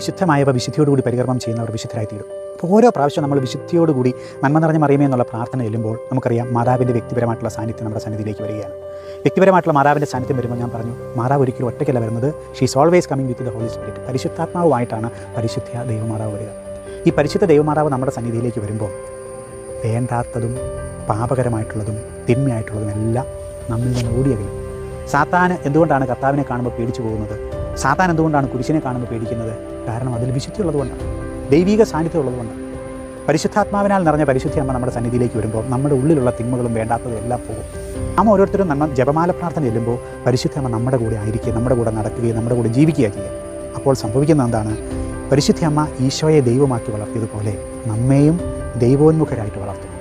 വിശുദ്ധമായവ വിശുദ്ധിയോടുകൂടി പരികർമ്മം ചെയ്യുന്നവർ വിശുദ്ധരായിത്തീരും. അപ്പോൾ ഓരോ പ്രാവശ്യം നമ്മൾ വിശുദ്ധിയോടുകൂടി നന്മ നിറഞ്ഞ മറിയമേ എന്നുള്ള പ്രാർത്ഥന ചെല്ലുമ്പോൾ നമുക്കറിയാം മാതാവിന്റെ വ്യക്തിപരമായിട്ടുള്ള സാന്നിധ്യം നമ്മുടെ സന്നിധിയിലേക്ക് വരികയാണ്. വ്യക്തിപരമായിട്ടുള്ള മാതാവിന്റെ സാന്നിധ്യം വരുമ്പോൾ ഞാൻ പറഞ്ഞു മാതാവ് ഒരിക്കലും ഒറ്റയ്ക്കല്ല വരുന്നത്. She's always coming with the holy spirit പരിശുദ്ധാത്മാവുമായിട്ടാണ് പരിശുദ്ധ ദൈവമാതാവ് വരിക. ഈ പരിശുദ്ധ ദൈവമാതാവ് നമ്മുടെ സന്നിധിയിലേക്ക് വരുമ്പോൾ വേണ്ടാത്തതും പാപകരമായിട്ടുള്ളതും തിന്മയായിട്ടുള്ളതും എല്ലാം നമ്മിൽ നിന്ന് ഓടിയകലും. സാത്താൻ എന്തുകൊണ്ടാണ് കർത്താവിനെ കാണുമ്പോൾ പേടിച്ചു പോകുന്നത്? സാത്താൻ എന്തുകൊണ്ടാണ് കുരിശിനെ കാണുമ്പോൾ പേടിക്കുന്നത്? കാരണം അതിൽ വിശുദ്ധി ഉള്ളതുകൊണ്ടാണ് ദൈവിക സാന്നിധ്യം ഉള്ളതുകൊണ്ടാണ് പരിശുദ്ധാത്മാവിനാൽ നിറഞ്ഞ പരിശുദ്ധി അമ്മ നമ്മുടെ സന്നിധിയിലേക്ക് വരുമ്പോൾ നമ്മുടെ ഉള്ളിലുള്ള തിന്മകളും വേണ്ടാത്തതും എല്ലാം പോകും. നാം ഓരോരുത്തരും നമ്മൾ ജപമാല പ്രാർത്ഥന ചെല്ലുമ്പോൾ പരിശുദ്ധ അമ്മ നമ്മുടെ കൂടെ ആയിരിക്കുക നമ്മുടെ കൂടെ നടക്കുകയും നമ്മുടെ കൂടെ ജീവിക്കുകയും ചെയ്യുക. അപ്പോൾ സംഭവിക്കുന്ന എന്താണ്? പരിശുദ്ധ അമ്മ ഈശോയെ ദൈവമാക്കി വളർത്തിയതുപോലെ നമ്മെയും ദൈവോന്മുഖരായിട്ട് വളർത്തും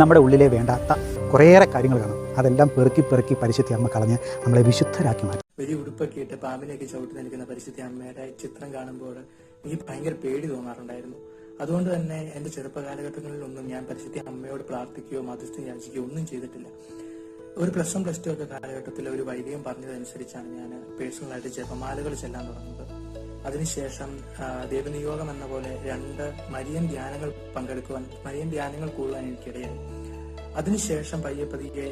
നമ്മുടെ ഉള്ളിലെ വേണ്ടാത്ത കുറേയേറെ കാര്യങ്ങൾ കാണും. അതെല്ലാം പെറുക്കി പെറുക്കി പരിശുദ്ധ അമ്മ കളഞ്ഞ് നമ്മളെ വിശുദ്ധരാക്കി മാറ്റും. വലിയ ഉടുപ്പൊക്കെ ഇട്ട് പാമ്പിനെയൊക്കെ ചവിട്ടി നിൽക്കുന്ന പരിസ്ഥിതി അമ്മയുടെ ചിത്രം കാണുമ്പോൾ എനിക്ക് ഭയങ്കര പേടി തോന്നാറുണ്ടായിരുന്നു. അതുകൊണ്ട് തന്നെ എന്റെ ചെറുപ്പ കാലഘട്ടങ്ങളിലൊന്നും ഞാൻ പരിസ്ഥിതി അമ്മയോട് പ്രാർത്ഥിക്കുകയോ മധ്യസ്ഥം യാചിക്കുകയോ ഒന്നും ചെയ്തിട്ടില്ല. ഒരു പ്ലസ് വൺ പ്ലസ് ടു ഒക്കെ കാലഘട്ടത്തിൽ ഒരു വൈദികം പറഞ്ഞതനുസരിച്ചാണ് ഞാൻ പേഴ്സണലായിട്ട് ജപമാലകൾ ചെല്ലാൻ തുടങ്ങുന്നത്. അതിനുശേഷം ദേവനിയോഗം എന്ന പോലെ രണ്ട് മരിയൻ ധ്യാനങ്ങൾ പങ്കെടുക്കുവാൻ മരിയൻ ധ്യാനങ്ങൾ കൂടുവാൻ എനിക്കിടയായി. അതിനുശേഷം പയ്യെ പതിയെ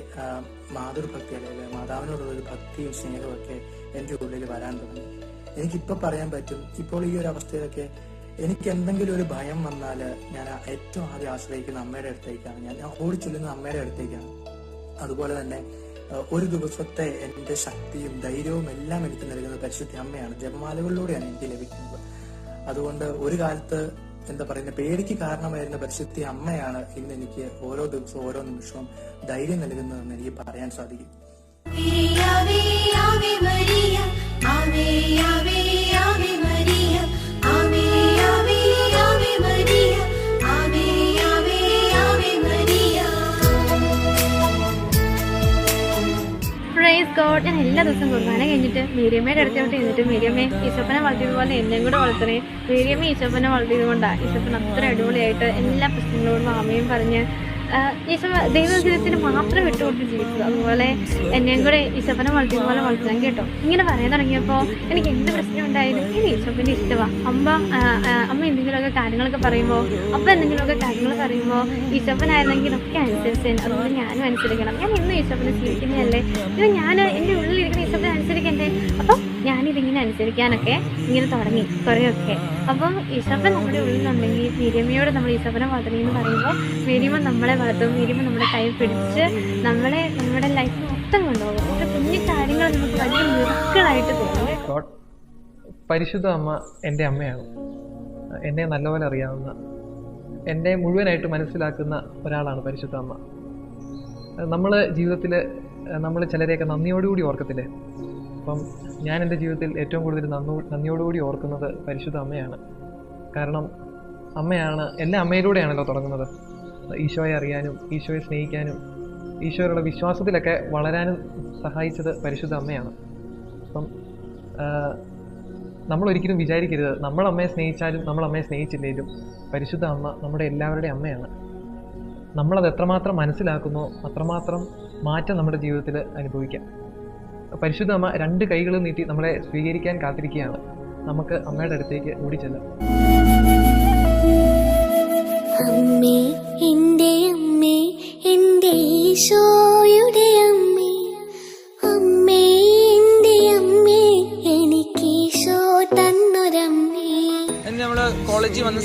മാതൃഭക്തി അല്ലെങ്കിൽ മാതാവിനോടുള്ള ഒരു ഭക്തിയും സ്നേഹവും ഒക്കെ എന്റെ ഉള്ളിൽ വരാൻ തുടങ്ങി. എനിക്കിപ്പോ പറയാൻ പറ്റും ഇപ്പോൾ ഈ ഒരു അവസ്ഥയിലൊക്കെ എനിക്ക് എന്തെങ്കിലും ഒരു ഭയം വന്നാൽ ഞാൻ ഏറ്റവും ആദ്യം ആശ്രയിക്കുന്ന അമ്മയുടെ അടുത്തേക്കാണ്. ഞാൻ ഞാൻ ഓടി ചെല്ലുന്നത് അമ്മയുടെ അടുത്തേക്കാണ്. അതുപോലെ തന്നെ ഒരു ദിവസത്തെ എന്റെ ശക്തിയും ധൈര്യവും എല്ലാം എനിക്ക് നൽകുന്നത് പരിശുദ്ധ അമ്മയാണ് ജപമാലകളിലൂടെയാണ് എനിക്ക് ലഭിക്കുന്നത്. അതുകൊണ്ട് ഒരു കാലത്ത് എന്താ പറയുന്ന പേടിക്ക് കാരണമായിരുന്ന പരിശുദ്ധി അമ്മയാണ് ഇന്ന് എനിക്ക് ഓരോ ദിവസവും ഓരോ നിമിഷവും ധൈര്യം നൽകുന്നതെന്ന് എനിക്ക് പറയാൻ സാധിക്കും. ഗോഡ് ഞാൻ എല്ലാ ദിവസവും കുർബാന കഴിഞ്ഞിട്ട് മീരിയമ്മയുടെ അടുത്തോട്ട് ഇരുന്നിട്ട് മീരിയമ്മയെ ഈശപ്പനെ വളർത്തിയതുപോലെ എന്നെയും കൂടെ വളർത്തണേ. മീരിയമ്മ ഈശപ്പനെ വളർത്തിയത് കൊണ്ടാണ് ഈശപ്പൻ അത്ര അടിപൊളിയായിട്ട് എല്ലാ പ്രശ്നങ്ങളോടും ആമയും പറഞ്ഞ് ഈശോ ദൈവജനത്തിന് മാത്രം വിട്ടുകൊടുത്ത് ജീവിച്ചത്. അതുപോലെ എന്നെയും കൂടെ ഈശപ്പനെ വളർത്തിയതുപോലെ വളർത്താൻ കേട്ടോ. ഇങ്ങനെ പറയാൻ തുടങ്ങിയപ്പോൾ എനിക്ക് എന്ത് പ്രശ്നം ഉണ്ടായാലും എനിക്ക് ഈശോപ്പന്റെ ഇഷ്ടമാണ് അമ്മ അമ്മ എന്തെങ്കിലുമൊക്കെ കാര്യങ്ങളൊക്കെ പറയുമ്പോൾ അപ്പ എന്തെങ്കിലുമൊക്കെ കാര്യങ്ങൾ പറയുമ്പോൾ ഈശോപ്പനായിരുന്നെങ്കിൽ ഒക്കെ അനുസരിച്ച് അതുകൊണ്ട് ഞാനും അനുസരിക്കണം. ഞാൻ ഇന്നും ഈശോപ്പനെ സ്നേഹിക്കുന്നതല്ലേ? ഇത് ഞാൻ എന്റെ ഉള്ളിലിരിക്കുന്ന ഈശോപ്പനെ അനുസരിക്കണ്ടേ അപ്പം ഞാനിതിങ്ങനെ അനുസരിക്കാനൊക്കെ ഇങ്ങനെ തുടങ്ങി കുറേയൊക്കെ. അപ്പം ഈശോപ്പൻ നമ്മുടെ ഉള്ളിലുണ്ടെങ്കിൽ മീരിയമ്മയോട് നമ്മൾ ഈശോപ്പനെ വളർത്തണി എന്ന് പറയുമ്പോൾ മീരിയമ്മ നമ്മളെ വളർത്തും മീരിയമ്മ നമ്മുടെ കൈ പിടിച്ച് നമ്മളെ നമ്മുടെ ലൈഫ് മൊത്തം കൊണ്ടുപോകും. ഓരോ കുഞ്ഞു കാര്യങ്ങൾ നമുക്ക് വലിയ മിറുക്കളായിട്ട് തോന്നും. പരിശുദ്ധ അമ്മ എന്റെ അമ്മയാണ്. എന്നെ നല്ലപോലെ അറിയാവുന്ന എന്നെ മുഴുവനായിട്ട് മനസ്സിലാക്കുന്ന ഒരാളാണ് പരിശുദ്ധ അമ്മ. നമ്മൾ ജീവിതത്തിൽ നമ്മൾ ചിലരെയൊക്കെ നന്ദിയോടുകൂടി ഓർക്കത്തില്ലേ? അപ്പം ഞാൻ എന്റെ ജീവിതത്തിൽ ഏറ്റവും കൂടുതൽ നന്ദി നന്ദിയോടുകൂടി ഓർക്കുന്നത് പരിശുദ്ധ അമ്മയാണ്. കാരണം അമ്മയാണ് എല്ലാ അമ്മയിലൂടെയാണല്ലോ തുടങ്ങുന്നത്. ഈശോയെ അറിയാനും ഈശോയെ സ്നേഹിക്കാനും ഈശോയുടെ വിശ്വാസത്തിലൊക്കെ വളരാനും സഹായിച്ചത് പരിശുദ്ധ അമ്മയാണ്. അപ്പം നമ്മൾ ഒരിക്കലും വിചാരിക്കരുത്. നമ്മൾ അമ്മയെ സ്നേഹിച്ചാലും നമ്മൾ അമ്മയെ സ്നേഹിച്ചില്ലെങ്കിലും പരിശുദ്ധ അമ്മ നമ്മുടെ എല്ലാവരുടെയും അമ്മയാണ്. നമ്മളത് എത്രമാത്രം മനസ്സിലാക്കുന്നോ അത്രമാത്രം മാറ്റം നമ്മുടെ ജീവിതത്തിൽ അനുഭവിക്കാം. പരിശുദ്ധ അമ്മ രണ്ട് കൈകളും നീട്ടി നമ്മളെ സ്വീകരിക്കാൻ കാത്തിരിക്കുകയാണ്. നമുക്ക് അമ്മയുടെ അടുത്തേക്ക് ഓടിച്ചെല്ലാം അമ്മേ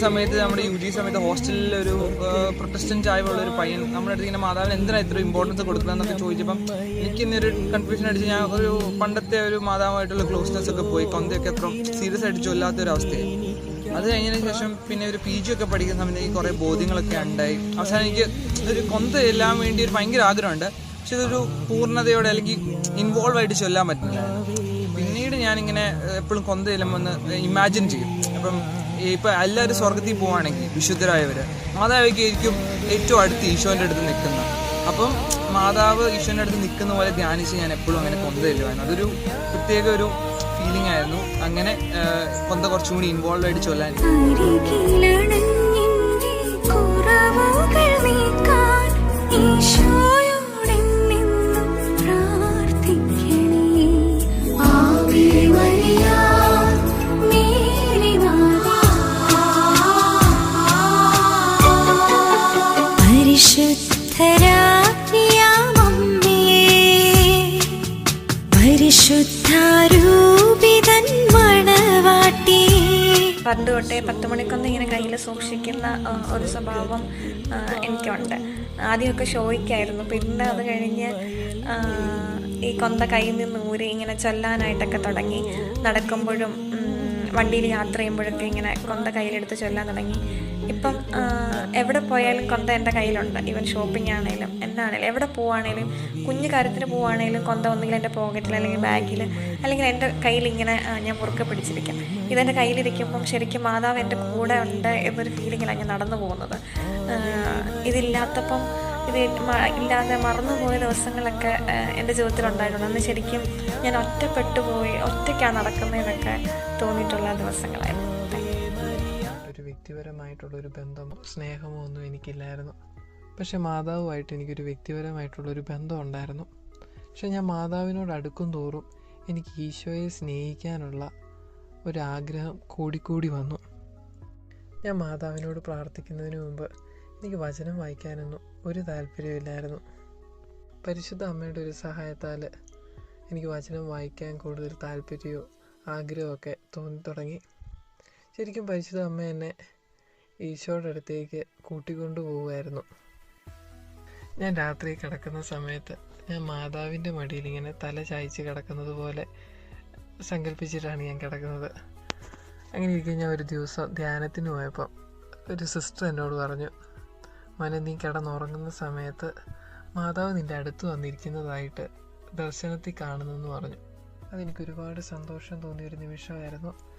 സമയത്ത് നമ്മുടെ യു ജി സമയത്ത് ഹോസ്റ്റലിൽ ഒരു പ്രൊട്ടസ്റ്റന്റ് ആയുള്ള ഒരു പയ്യൻ നമ്മുടെ അടുത്ത് ഇങ്ങനെ മാതാവിന് എന്തിനാ ഇത്ര ഇമ്പോർട്ടൻസ് കൊടുക്കുന്നതെന്നൊക്കെ ചോദിച്ചപ്പം എനിക്ക് ഇന്നൊരു കൺഫ്യൂഷൻ അടിച്ച് ഞാൻ ഒരു പണ്ടത്തെ ഒരു മാതാവുമായിട്ടുള്ള ക്ലോസ്നെസ് ഒക്കെ പോയി. കൊന്തയൊക്കെ അത്ര സീരിയസ് ആയിട്ട് ചൊല്ലാത്ത ഒരു അവസ്ഥയായി അത് കഴിഞ്ഞതിന് ശേഷം പിന്നെ ഒരു പി ജി ഒക്കെ പഠിക്കുന്ന സമയത്ത് എനിക്ക് കുറേ ബോധ്യങ്ങളൊക്കെ ഉണ്ടായി. അവസാനം എനിക്ക് ഒരു കൊന്ത ചെല്ലാൻ വേണ്ടി ഒരു ഭയങ്കര ആഗ്രഹമുണ്ട്. പക്ഷെ ഇതൊരു പൂർണതയോടെ അല്ലെങ്കിൽ ഇൻവോൾവ് ആയിട്ട് ചൊല്ലാൻ പറ്റുന്നില്ല. പിന്നീട് ഞാനിങ്ങനെ എപ്പോഴും കൊന്ത ചെല്ലുമ്പോൾ ഒന്ന് ഇമാജിൻ ചെയ്യും. അപ്പം ഇപ്പൊ എല്ലാവരും സ്വർഗത്തിൽ വിശുദ്ധരായവര്. മാതാവിക്കായിരിക്കും ഏറ്റവും അടുത്ത് ഈശോന്റെ അടുത്ത് നിൽക്കുന്നത്. അപ്പം മാതാവ് ഈശോന്റെ അടുത്ത് നിൽക്കുന്ന പോലെ ധ്യാനിച്ച് ഞാൻ എപ്പോഴും അങ്ങനെ കൊന്ത അതൊരു പ്രത്യേക ഒരു ഫീലിംഗ് ആയിരുന്നു. അങ്ങനെ കൊന്ത കുറച്ചും കൂടി ഇൻവോൾവ് ആയിട്ട് ചൊല്ലാൻ. അരികിലണഞ്ഞെന്റെ പരിശുദ്ധാരൂപിതൻ പണ്ട് തൊട്ടേ പത്ത് മണിക്കൊന്നും ഇങ്ങനെ കയ്യിൽ സൂക്ഷിക്കുന്ന ഒരു സ്വഭാവം എനിക്കുണ്ട്. ആദ്യമൊക്കെ ഷോയ്ക്കായിരുന്നു പിന്നെ അത് കഴിഞ്ഞ് ഈ കൊന്ത കയ്യിൽ നിന്ന് ഊരി ഇങ്ങനെ ചൊല്ലാനായിട്ടൊക്കെ തുടങ്ങി. നടക്കുമ്പോഴും വണ്ടിയിൽ യാത്ര ചെയ്യുമ്പോഴൊക്കെ ഇങ്ങനെ കൊന്ത കയ്യിലെടുത്ത് ചൊല്ലാൻ തുടങ്ങി. ഇപ്പം എവിടെ പോയാലും കൊന്ത എന്റെ കയ്യിലുണ്ട്. ഈവൻ ഷോപ്പിംഗ് ആണെങ്കിലും എന്താണെങ്കിലും എവിടെ പോവുകയാണെങ്കിലും കുഞ്ഞു കാര്യത്തിന് പോവുകയാണെങ്കിലും കൊന്ത ഒന്നുകിൽ എന്റെ പോക്കറ്റിൽ അല്ലെങ്കിൽ ബാഗിൽ അല്ലെങ്കിൽ എന്റെ കയ്യിൽ ഇങ്ങനെ ഞാൻ മുറുക്കെ പിടിച്ചിരിക്കും. ഇതെന്റെ കയ്യിലിരിക്കുമ്പം ശരിക്കും മാതാവ് എന്റെ കൂടെ ഉണ്ട് എന്നൊരു ഫീലിങ്ങിലാണ് ഞാൻ നടന്നു പോകുന്നത്. ഇതില്ലാത്തപ്പം ഇത് ഇല്ലാതെ മറന്നുപോയ ദിവസങ്ങളൊക്കെ എന്റെ ജീവിതത്തിൽ ഉണ്ടായിട്ടുണ്ട് അന്ന് ശരിക്കും ഞാൻ ഒറ്റപ്പെട്ടു പോയി ഒറ്റയ്ക്കാണ് നടക്കുന്നതെന്നൊക്കെ തോന്നിയിട്ടുള്ള ദിവസങ്ങളായിരുന്നു. ഒരു വ്യക്തിപരമായിട്ടുള്ള ഒരു ബന്ധമോ സ്നേഹമോ ഒന്നും എനിക്കില്ലായിരുന്നു. പക്ഷെ മാതാവുമായിട്ട് എനിക്കൊരു വ്യക്തിപരമായിട്ടുള്ളൊരു ബന്ധം ഉണ്ടായിരുന്നു. പക്ഷെ ഞാൻ മാതാവിനോട് അടുക്കും തോറും എനിക്ക് ഈശോയെ സ്നേഹിക്കാനുള്ള ഒരാഗ്രഹം കൂടിക്കൂടി വന്നു. ഞാൻ മാതാവിനോട് പ്രാർത്ഥിക്കുന്നതിന് മുമ്പ് എനിക്ക് വചനം വായിക്കാനൊന്നും ഒരു താല്പര്യമില്ലായിരുന്നു. പരിശുദ്ധ അമ്മയുടെ ഒരു സഹായത്താൽ എനിക്ക് വചനം വായിക്കാൻ കൂടുതൽ താല്പര്യമോ ആഗ്രഹമൊക്കെ തോന്നി തുടങ്ങി. ശരിക്കും പരിശുദ്ധ അമ്മ എന്നെ ഈശോയുടെ അടുത്തേക്ക് കൂട്ടിക്കൊണ്ടു പോവുമായിരുന്നു ഞാൻ രാത്രി കിടക്കുന്ന സമയത്ത് ഞാൻ മാതാവിന്റെ മടിയിൽ ഇങ്ങനെ തല ചായ്ച്ച് കിടക്കുന്നത് പോലെ സങ്കല്പിച്ചിട്ടാണ് ഞാൻ കിടക്കുന്നത്. അങ്ങനെ ഇരിക്കും ഞാൻ ഒരു ദിവസം ധ്യാനത്തിന് പോയപ്പം ഒരു സിസ്റ്റർ എന്നോട് പറഞ്ഞു മന നീ കിടന്നുറങ്ങുന്ന സമയത്ത് മാതാവ് നിന്റെ അടുത്ത് വന്നിരിക്കുന്നതായിട്ട് ദർശനത്തിൽ കാണുന്നെന്ന് പറഞ്ഞു. അതെനിക്ക് ഒരുപാട് സന്തോഷം തോന്നിയൊരു നിമിഷമായിരുന്നു.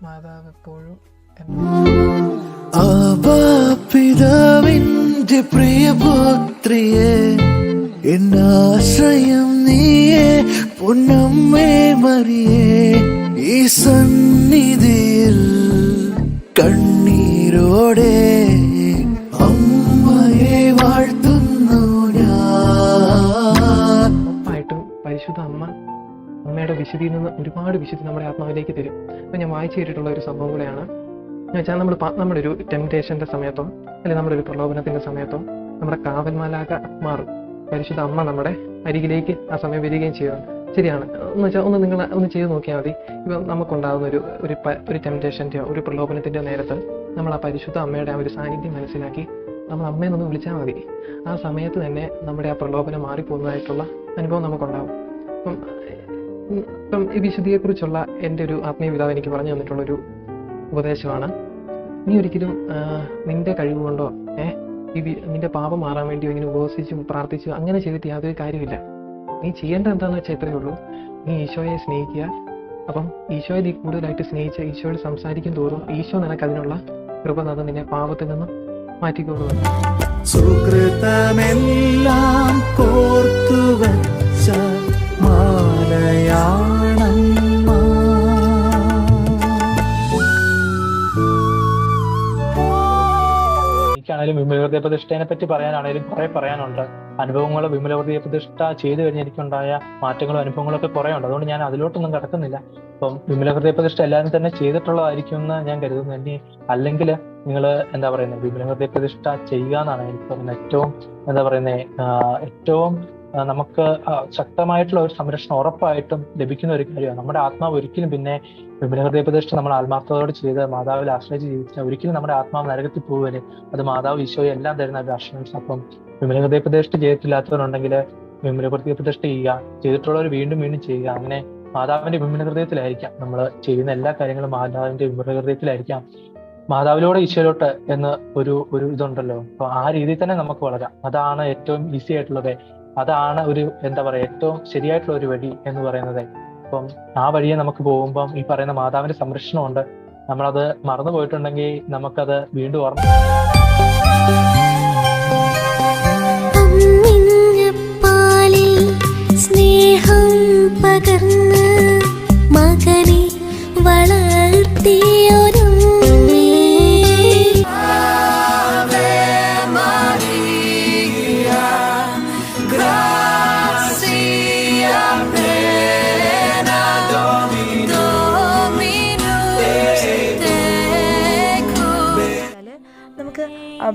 മാതാവ് എപ്പോഴും പിതാവിന്റെ പ്രിയപുത്രിയെ എന്നാശ്രയം നീയെ പൊന്നമ്മേ മറിയേ ഈ സന്നിധിയിൽ കണ്ണീരോടെ അമ്മയുടെ വിശുദ്ധിയിൽ നിന്ന് ഒരുപാട് വിശുദ്ധി നമ്മുടെ ആത്മാവിലേക്ക് തരും. അപ്പം ഞാൻ വായിച്ചു കേട്ടിട്ടുള്ള ഒരു സംഭവം കൂടെയാണ്. എന്ന് വെച്ചാൽ നമ്മൾ നമ്മുടെ ഒരു ടെംപ്റ്റേഷന്റെ സമയത്തോ അല്ലെങ്കിൽ നമ്മുടെ ഒരു പ്രലോഭനത്തിന്റെ സമയത്തോ നമ്മുടെ കാവൽമാലാക മാറും പരിശുദ്ധ അമ്മ നമ്മുടെ അരികിലേക്ക് ആ സമയം വരികയും ചെയ്യുന്നു. ശരിയാണ്. എന്ന് വെച്ചാൽ ഒന്ന് നിങ്ങൾ ഒന്ന് ചെയ്ത് നോക്കിയാൽ മതി. ഇപ്പം നമുക്കുണ്ടാകുന്ന ഒരു ഒരു ഒരു ടെംപ്റ്റേഷന്റെയോ ഒരു പ്രലോഭനത്തിന്റെയോ നേരത്ത് നമ്മൾ ആ പരിശുദ്ധ അമ്മയുടെ ആ ഒരു സാന്നിധ്യം മനസ്സിലാക്കി നമ്മൾ അമ്മയെ ഒന്ന് വിളിച്ചാൽ മതി. ആ സമയത്ത് തന്നെ നമ്മുടെ ആ പ്രലോഭനം മാറിപ്പോകുന്നതായിട്ടുള്ള അനുഭവം നമുക്കുണ്ടാകും. അപ്പം ഇപ്പം ഈ വിശുദ്ധിയെക്കുറിച്ചുള്ള എന്റെ ഒരു ആത്മീയ പിതാവ് എനിക്ക് പറഞ്ഞു തന്നിട്ടുള്ളൊരു ഉപദേശമാണ്. നീ ഒരിക്കലും നിന്റെ കഴിവ് കൊണ്ടോ ഏഹ് ഈ നിന്റെ പാപം മാറാൻ വേണ്ടിയോ ഇങ്ങനെ ഉപവസിച്ചും പ്രാർത്ഥിച്ചും അങ്ങനെ ചെയ്തിട്ട് യാതൊരു കാര്യമില്ല നീ ചെയ്യേണ്ടത് എന്താണെന്ന് വെച്ചാൽ ഇത്രയേ ഉള്ളൂ. നീ ഈശോയെ സ്നേഹിക്കുക. അപ്പം ഈശോയെ നീ കൂടുതലായിട്ട് സ്നേഹിച്ച് ഈശോയിൽ സംസാരിക്കും തോറും ഈശോ നിനക്ക് അതിനുള്ള കൃപ തന്ന് നിന്നെ പാപത്തിൽ നിന്നും മാറ്റിക്കൊള്ളുക സുഹൃതമെല്ലാം കോർത്തു വച്ച മാലയാണമ്മ എനിക്കാണെങ്കിലും വിമലഹൃദയ പ്രതിഷ്ഠയെ പറ്റി പറയാനാണെങ്കിലും കുറെ പറയാനുണ്ട്. അനുഭവങ്ങൾ വിമലഹൃദയ പ്രതിഷ്ഠ ചെയ്തു കഴിഞ്ഞ് എനിക്കുണ്ടായ മാറ്റങ്ങളും അനുഭവങ്ങളും ഒക്കെ കുറേ ഉണ്ട്. അതുകൊണ്ട് ഞാൻ അതിലോട്ടൊന്നും കടക്കുന്നില്ല. അപ്പം വിമലഹൃദയ പ്രതിഷ്ഠ എല്ലാവരും തന്നെ ചെയ്തിട്ടുള്ളതായിരിക്കും എന്ന് ഞാൻ കരുതുന്നു. ഇനി അല്ലെങ്കിൽ നിങ്ങൾ എന്താ പറയുന്നത് വിമലഹൃദയ പ്രതിഷ്ഠ ചെയ്യുക എന്നാണ് എനിക്ക് ഏറ്റവും എന്താ പറയുന്നത് ഏറ്റവും നമുക്ക് ശക്തമായിട്ടുള്ള ഒരു സംരക്ഷണം ഉറപ്പായിട്ടും ലഭിക്കുന്ന ഒരു കാര്യമാണ്. നമ്മുടെ ആത്മാവ് ഒരിക്കലും പിന്നെ വിമലഹൃദയ പ്രതിഷ്ഠ നമ്മൾ ആത്മാർത്ഥതയോട് ചെയ്ത് മാതാവിൽ ആശ്രയിച്ച് ജീവിച്ചാൽ ഒരിക്കലും നമ്മുടെ ആത്മാവ് നരകത്തിൽ പോവുകയില്ല അത് മാതാവ് ഈശോയെ എല്ലാം തരുന്ന ഒരു അഷണൻസ് അപ്പം വിമലഹൃദയ പ്രതിഷ്ഠ ചെയ്തിട്ടില്ലാത്തവരുണ്ടെങ്കിൽ വിമലഹൃദയ പ്രതിഷ്ഠ ചെയ്യുക ചെയ്തിട്ടുള്ളവർ വീണ്ടും വീണ്ടും ചെയ്യുക അങ്ങനെ മാതാവിന്റെ വിമലഹൃദയത്തിലായിരിക്കാം നമ്മൾ ചെയ്യുന്ന എല്ലാ കാര്യങ്ങളും മാതാവിന്റെ വിമലഹൃദയത്തിലായിരിക്കാം മാതാവിലൂടെ ഈശോയിലോട്ട് എന്ന് ഒരു ഒരു ഇതുണ്ടല്ലോ. അപ്പൊ ആ രീതിയിൽ തന്നെ നമുക്ക് വളരാം. അതാണ് ഏറ്റവും ഈസി ആയിട്ടുള്ളത്. അതാണ് ഒരു എന്താ പറയുക ഏറ്റവും ശരിയായിട്ടുള്ള ഒരു വഴി എന്ന് പറയുന്നത്. അപ്പം ആ വഴിയെ നമുക്ക് പോകുമ്പം ഈ പറയുന്ന മാതാവിന്റെ സംരക്ഷണമുണ്ട്. നമ്മളത് മറന്നു പോയിട്ടുണ്ടെങ്കിൽ നമുക്കത് വീണ്ടും ഓർമ്മ സ്നേഹം പകർന്ന്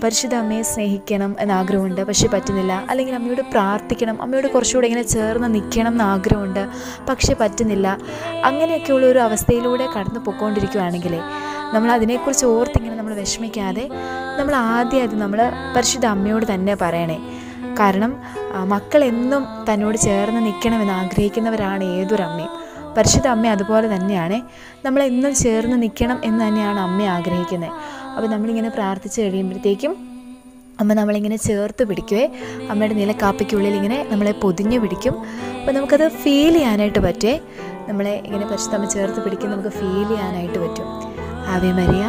പരിശുദ്ധ അമ്മയെ സ്നേഹിക്കണം എന്നാഗ്രഹമുണ്ട്. പക്ഷെ പറ്റുന്നില്ല. അല്ലെങ്കിൽ അമ്മയോട് പ്രാർത്ഥിക്കണം. അമ്മയോട് കുറച്ചുകൂടെ ഇങ്ങനെ ചേർന്ന് നിൽക്കണം എന്ന് ആഗ്രഹമുണ്ട് പക്ഷെ പറ്റുന്നില്ല. അങ്ങനെയൊക്കെയുള്ള ഒരു അവസ്ഥയിലൂടെ കടന്നു പൊയ്ക്കൊണ്ടിരിക്കുകയാണെങ്കിൽ നമ്മൾ അതിനെക്കുറിച്ച് ഓർത്തിങ്ങനെ നമ്മൾ വിഷമിക്കാതെ നമ്മൾ ആദ്യം അത് നമ്മൾ പരിശുദ്ധ അമ്മയോട് തന്നെ പറയണേ. കാരണം മക്കളെന്നും തന്നോട് ചേർന്ന് നിൽക്കണമെന്ന് ആഗ്രഹിക്കുന്നവരാണ് ഏതൊരമ്മയും. പരിശുദ്ധ അമ്മ അതുപോലെ തന്നെയാണ്. നമ്മളെന്നും ചേർന്ന് നിൽക്കണം എന്ന് തന്നെയാണ് അമ്മ ആഗ്രഹിക്കുന്നത്. അപ്പോൾ നമ്മളിങ്ങനെ പ്രാർത്ഥിച്ച് കഴിയുമ്പോഴത്തേക്കും അമ്മ നമ്മളിങ്ങനെ ചേർത്ത് പിടിക്കുവേ. അമ്മയുടെ നിലക്കാപ്പയ്ക്കുള്ളിൽ ഇങ്ങനെ നമ്മളെ പൊതിഞ്ഞു പിടിക്കും. അപ്പോൾ നമുക്കത് ഫീൽ ചെയ്യാനായിട്ട് പറ്റേ നമ്മളെ ഇങ്ങനെ പരിശുദ്ധ അമ്മ ചേർത്ത് പിടിക്കും നമുക്ക് ഫീൽ ചെയ്യാനായിട്ട് പറ്റും. Ave Maria.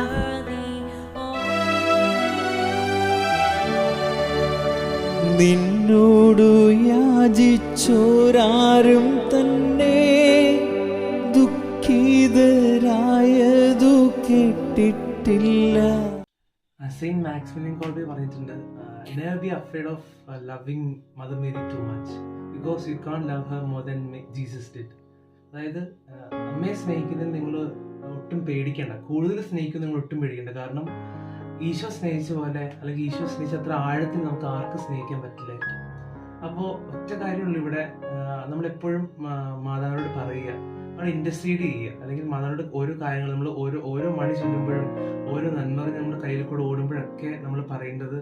നിന്നോടു യാചിച്ചോരാരും തന്നെ സെയിന്റ് മാക്സിമിലിയൻ കോൾബി പറഞ്ഞിട്ടുണ്ട് never be afraid of loving Mother Mary too much because you can love her more than Jesus did അതായത് uh, അമ്മയെ സ്നേഹിക്കുന്നതിന് നിങ്ങൾ ഒട്ടും പേടിക്കേണ്ട കൂടുതൽ സ്നേഹിക്കുന്ന നിങ്ങൾ ഒട്ടും പേടിക്കേണ്ട. കാരണം ഈശോ സ്നേഹിച്ച പോലെ അല്ലെങ്കിൽ ഈശോ സ്നേഹിച്ച അത്ര ആഴത്തിൽ നമുക്ക് ആർക്കും സ്നേഹിക്കാൻ പറ്റില്ലായിരിക്കും അപ്പോൾ ഒറ്റ കാര്യമുള്ളൂ ഇവിടെ ആഹ് നമ്മളെപ്പോഴും മാ- മാതാവിനോട് പറയുക. നമ്മൾ ഇൻഡസ്ട്രീഡ് ചെയ്യുക അല്ലെങ്കിൽ മതങ്ങളുടെ ഓരോ കാര്യങ്ങൾ നമ്മൾ ഓരോ ഓരോ മണി ചൊല്ലുമ്പോഴും ഓരോ നന്മകൾ നമ്മുടെ കയ്യിൽ കൂടെ ഓടുമ്പോഴൊക്കെ നമ്മൾ പറയേണ്ടത്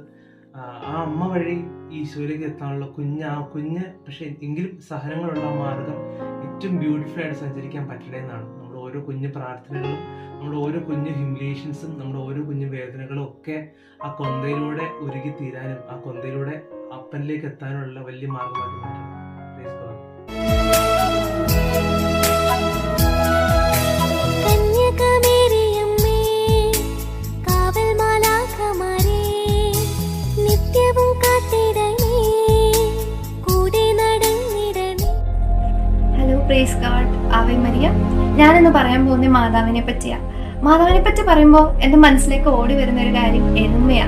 ആ അമ്മ വഴി ഈശോയിലേക്ക് എത്താനുള്ള കുഞ്ഞ് ആ കുഞ്ഞ് പക്ഷേ എങ്കിലും സഹനങ്ങളുള്ള മാർഗം ഏറ്റവും ബ്യൂട്ടിഫുൾ ആയിട്ട് സഞ്ചരിക്കാൻ പറ്റണേ എന്നാണ്. നമ്മൾ ഓരോ കുഞ്ഞ് പ്രാർത്ഥനകളും നമ്മുടെ ഓരോ കുഞ്ഞ് ഹ്യൂമിലേഷൻസും നമ്മുടെ ഓരോ കുഞ്ഞ് വേദനകളും ഒക്കെ ആ കൊന്തയിലൂടെ ഉരുകി തീരാനും ആ കൊന്തയിലൂടെ അപ്പനിലേക്ക് എത്താനുള്ള വലിയ മാർഗമാക്കി മാറ്റണം. പ്രേസ് ഗാഡ് ആവേ മരിയ ഞാനിന്ന് പറയാൻ പോകുന്ന മാതാവിനെ പറ്റിയാ. മാതാവിനെ പറ്റി പറയുമ്പോൾ എന്റെ മനസ്സിലേക്ക് ഓടി വരുന്ന ഒരു കാര്യം എരുമയാ.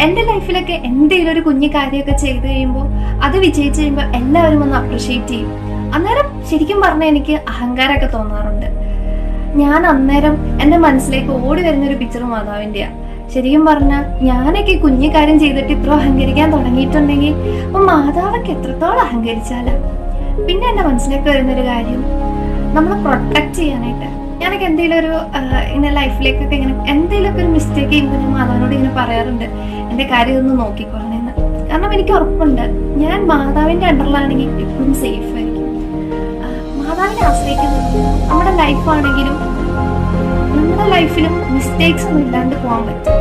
എന്റെ ലൈഫിലൊക്കെ എന്തെങ്കിലും ഒരു കുഞ്ഞു കാര്യമൊക്കെ ചെയ്തു കഴിയുമ്പോൾ അത് വിജയിച്ചു കഴിയുമ്പോൾ എല്ലാവരും ഒന്ന് അപ്രിഷ്യേറ്റ് ചെയ്യും. അന്നേരം ശരിക്കും പറഞ്ഞാൽ എനിക്ക് അഹങ്കാരമൊക്കെ തോന്നാറുണ്ട്. ഞാൻ അന്നേരം എന്റെ മനസ്സിലേക്ക് ഓടി വരുന്ന ഒരു പിക്ചർ മാതാവിന്റെയാണ് ശരിക്കും പറഞ്ഞാൽ ഞാനൊക്കെ കുഞ്ഞു കാര്യം ചെയ്തിട്ട് ഇത്ര അഹങ്കരിക്കാൻ തുടങ്ങിയിട്ടുണ്ടെങ്കിൽ അപ്പം മാതാവൊക്കെ എത്രത്തോളം അഹങ്കരിച്ചാലാ? പിന്നെ എന്റെ മനസ്സിലേക്ക് വരുന്നൊരു കാര്യം? നമ്മൾ പ്രൊട്ടക്ട് ചെയ്യാനായിട്ട്. ഞാനൊക്കെ എന്തെങ്കിലും ഒരു ഇങ്ങനെ ലൈഫിലേക്കൊക്കെ ഇങ്ങനെ എന്തെങ്കിലുമൊക്കെ ഒരു മിസ്റ്റേക്ക് ചെയ്യുമ്പോൾ ഞാൻ മാതാവിനോട് ഇങ്ങനെ പറയാറുണ്ട്. എന്റെ കാര്യം ഒന്ന് എന്ന്. കാരണം എനിക്ക് ഉറപ്പുണ്ട്. ഞാൻ മാതാവിന്റെ അണ്ടറിലാണെങ്കിൽ എപ്പോഴും സേഫ് ആയിരിക്കും. മാതാവിനെ ആശ്രയിക്കുന്നത് നമ്മുടെ ലൈഫാണെങ്കിലും നമ്മുടെ ലൈഫിലും മിസ്റ്റേക്സ് ഒന്നും ഇല്ലാണ്ട് പോകാൻ പറ്റും.